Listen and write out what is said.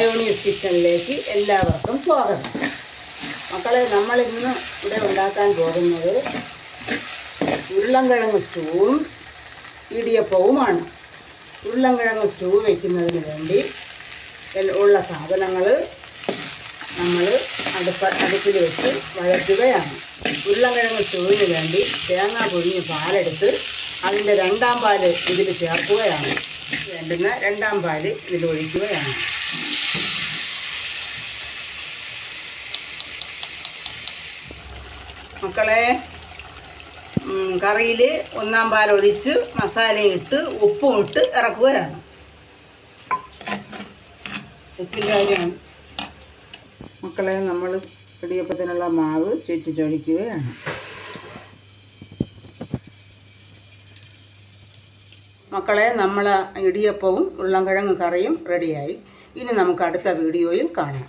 Mayonnaise കിച്ചണിലേക്ക് എല്ലാവർക്കും സ്വാഗതം. മക്കളെ നമ്മളിന്ന് ഇവിടെ ഉണ്ടാക്കാൻ പോകുന്നത് ഉരുളൻകിഴങ്ങ് സ്റ്റൂവും ഇടിയപ്പവുമാണ്. ഉരുളൻകിഴങ്ങ് സ്റ്റൂ വയ്ക്കുന്നതിന് വേണ്ടി ഉള്ള സാധനങ്ങൾ നമ്മൾ അടുപ്പ അടുപ്പിൽ വെച്ച് വഴറ്റുകയാണ്. ഉരുളൻകിഴങ്ങ് സ്റ്റൂവിന് വേണ്ടി തേങ്ങ പൊഴിഞ്ഞ് പാലെടുത്ത് അതിന്റെ രണ്ടാം പാൽ ഇതിൽ ചേർക്കുകയാണ്. വേണ്ടുന്ന രണ്ടാം പാൽ ഇതിൽ ഒഴിക്കുകയാണ് മക്കളെ കറിയിൽ ഒന്നാം പാലൊഴിച്ച് മസാലയും ഇട്ട് ഉപ്പും ഇട്ട് ഇറക്കുകയാണ്. ഉപ്പിന്റെ കാര്യമാണ്. മക്കളെ നമ്മൾ ഇടിയപ്പത്തിനുള്ള മാവ് ചുറ്റിച്ചൊഴിക്കുകയാണ് മക്കളെ നമ്മൾ ഇടിയപ്പവും ഉള്ളംകിഴങ്ങ് കറിയും റെഡിയായി. ഇനി നമുക്ക് അടുത്ത വീഡിയോയിൽ കാണാം.